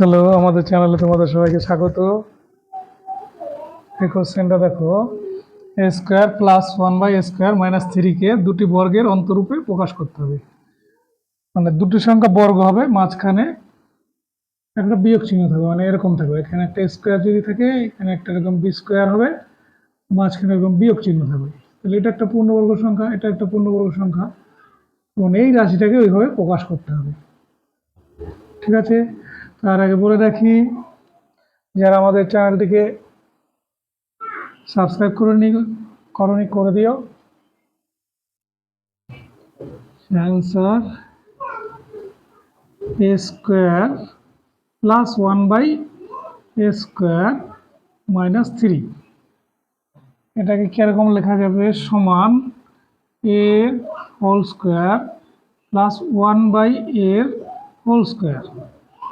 Hello, আমাদের চ্যানেলে তোমাদের সবাইকে স্বাগত। এই কোশ্চেনটা দেখো। A square plus one by square minus থ্রিকে দুটি বর্গের অন্তরূপে প্রকাশ করতে হবে। মানে দুটি সংখ্যা বর্গ হবে, মাঝখানে একটা বিয়োগ চিহ্ন থাকবে মানে এরকম থাকবে। এখানে একটা স্কোয়ার যদি থাকে, এখানে একটা এরকম বি স্কোয়ার হবে, মাঝখানে এরকম বিয়োগ চিহ্ন থাকবে। তাহলে এটা একটা পূর্ণবর্গ সংখ্যা, এটা একটা পূর্ণবর্গ সংখ্যা। এবং এই রাশিটাকে ওইভাবে প্রকাশ করতে হবে। ঠিক আছে? তার আগে বলে রাখি, যারা আমাদের চ্যানেলটিকে সাবস্ক্রাইব করে নি করনি, করে দিও। Answer a square plus one by a square minus three. এটাকে কীরকম লেখা যাবে? সমান a whole square plus one by এর হোল স্কোয়ার।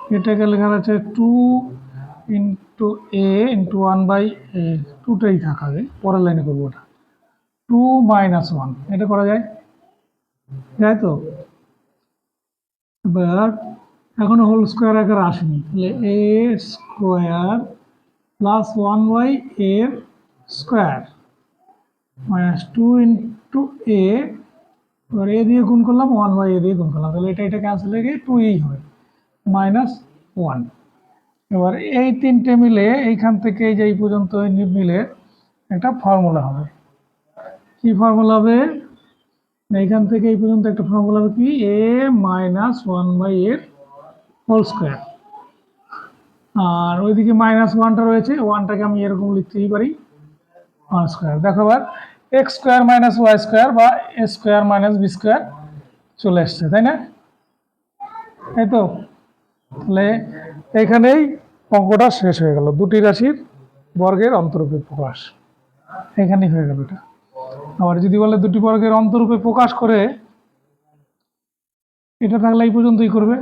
এটাকে লেখা আছে two into a into one by a টুটাই থাকাবে পরের লাইনে করব ওটা। টু মাইনাস ওয়ান এটা করা যায়? যায় তো? এবার এখনও হোল স্কোয়ার আকার আসেনি। তাহলে a square plus one by এর square minus two into a এবার এ দিয়ে গুণ করলাম ওয়ান বাই এ দিয়ে গুণ করলাম। তাহলে এটা এটা ক্যান্সেল হয়ে গিয়ে টু এই হবে। Minus one. এবার এই তিনটে মিলে এইখান থেকে যে এই পর্যন্ত মিলে একটা ফর্মুলা হবে। কি ফর্মুলা হবে? এইখান থেকে এই পর্যন্ত একটা ফর্মুলা হবে কি? এ মাইনাস ওয়ান বাই এর হোল স্কোয়ার। আর ওইদিকে মাইনাস ওয়ানটা রয়েছে, ওয়ানটাকে আমি এরকম লিখতেই পারি, ওয়ান স্কোয়ার। দেখো এবার, x square minus y square বা a square minus b square চলে এসছে, তাই না? এই তো? তাহলে এখানেই অঙ্কটা শেষ হয়ে গেল। দুটি রাশির বর্গের অন্তরূপে প্রকাশ। এখানেই হয়ে গেল এটা। আবার যদি বলে দুটি বর্গের অন্তরূপে প্রকাশ করে, এটা থাকলে এই পর্যন্তই করবে।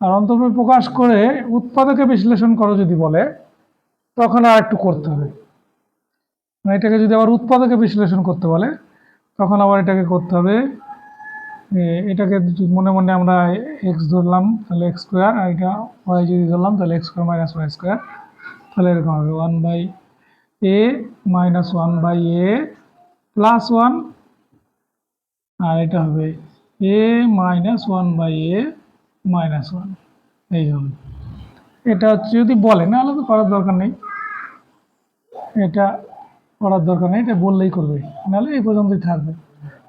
আর অন্তরূপে প্রকাশ করে উৎপাদকে বিশ্লেষণ করো যদি বলে, তখন আর একটু করতে হবে। মানে এটাকে যদি আবার উৎপাদকে বিশ্লেষণ করতে বলে, তখন আবার এটাকে করতে হবে এটাকে মনে মনে আমরা এক্স ধরলাম, তাহলে এক্স স্কোয়ার আর এটা ওয়াই যদি ধরলাম, তাহলে x square minus y square তাহলে এরকম হবে one by a minus one by a plus one আর এটা হবে a minus one by a minus one এই হবে। এটা হচ্ছে যদি বলে না তো করার দরকার নেই। এটা করার দরকার নেই, এটা বললেই করবে, নাহলে এই পর্যন্তই থাকবে।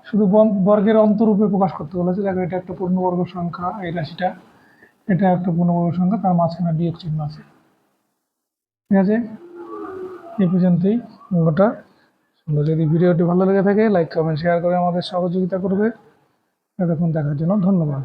শুধু বর্গের অন্তরূপে প্রকাশ করতে বলেছে দেখো, এটা একটা পূর্ণবর্গ সংখ্যা, এই রাশিটা, এটা একটা পূর্ণবর্গ সংখ্যা, তার মাঝখানে বিয়োগ চিহ্ন আছে। ঠিক আছে? এ পর্যন্তই অঙ্কটা। যদি ভিডিওটি ভালো লেগে থাকে লাইক কমেন্ট শেয়ার করে আমাদের সহযোগিতা করবে। এতক্ষণ দেখার জন্য ধন্যবাদ।